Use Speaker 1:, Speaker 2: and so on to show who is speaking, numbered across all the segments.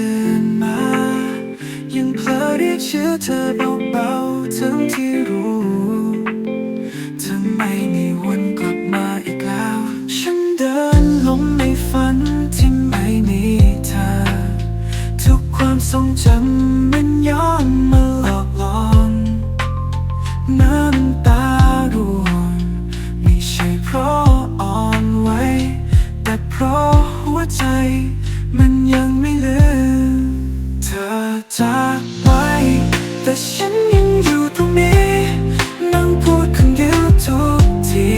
Speaker 1: ตื่นมา ยังเพ้อเรียกชื่อเธอเบาๆทั้งที่รู้ทำไมมีวันกลับมาอีกแล้ว ฉันเดินลงในฝันที่ไม่มีเธอ ทุกความทรงจำมันย้อนมาหลอกหลอนน้ำตาร่วงไม่ใช่เพราะอ่อนไหวแต่เพราะหัวใจ มันยังไม่ลืมเธอจากไปแต่ฉันยังอยู่ตรงนี้ นั่งพูดคนเดียวทุกที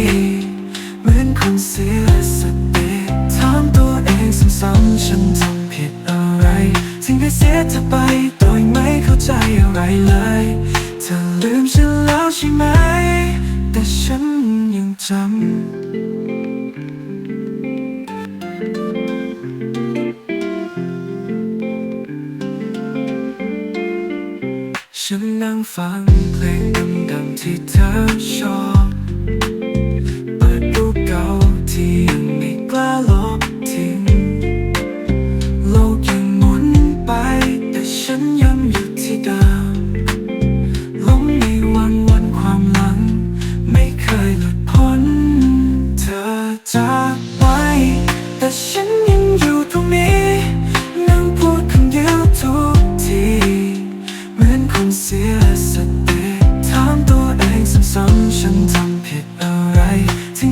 Speaker 1: เหมือนคนเสียสติถามตัวเองซ้ำๆฉันทำผิดอะไรสิ่งที่เสียเธอไปตัวเองไม่เข้าใจอะไรเลย เธอลืมฉันแล้วใช่ไหม แต่ฉันยังจำ ฉันนั่งฟังเพลงดังๆที่เธอชอบ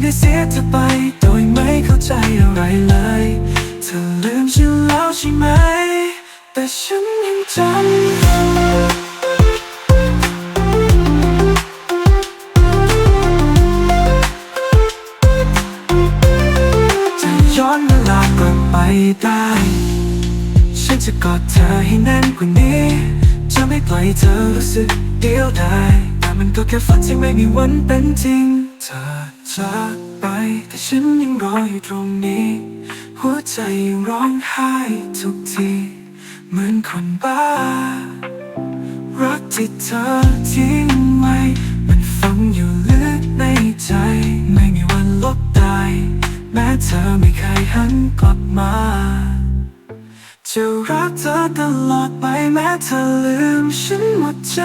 Speaker 1: ได้เสียเธอไปโดยไม่เข้าใจอะไรเลย เธอลืมฉันแล้วใช่ไหม แต่ฉันยังจำจะย้อนเวลากลับไปได้ ฉันจะกอดเธอให้แน่นกว่านี้ จะไม่ปล่อยเธอรู้สึกเดียวดายแต่มันก็แค่ฝันที่ไม่มีวันเป็นจริงเธอ จากไป แต่ฉันยังรออยู่ตรงนี้ หัวใจยังร้องไห้ทุกที เหมือนคนบ้า รักที่เธอทิ้งไว้มันฝังอยู่ลึกในใจ ไม่มีวันลบได้ แม้เธอไม่เคยหันกลับมาจะรักเธอตลอดไปแม้เธอลืมฉันหมดใจ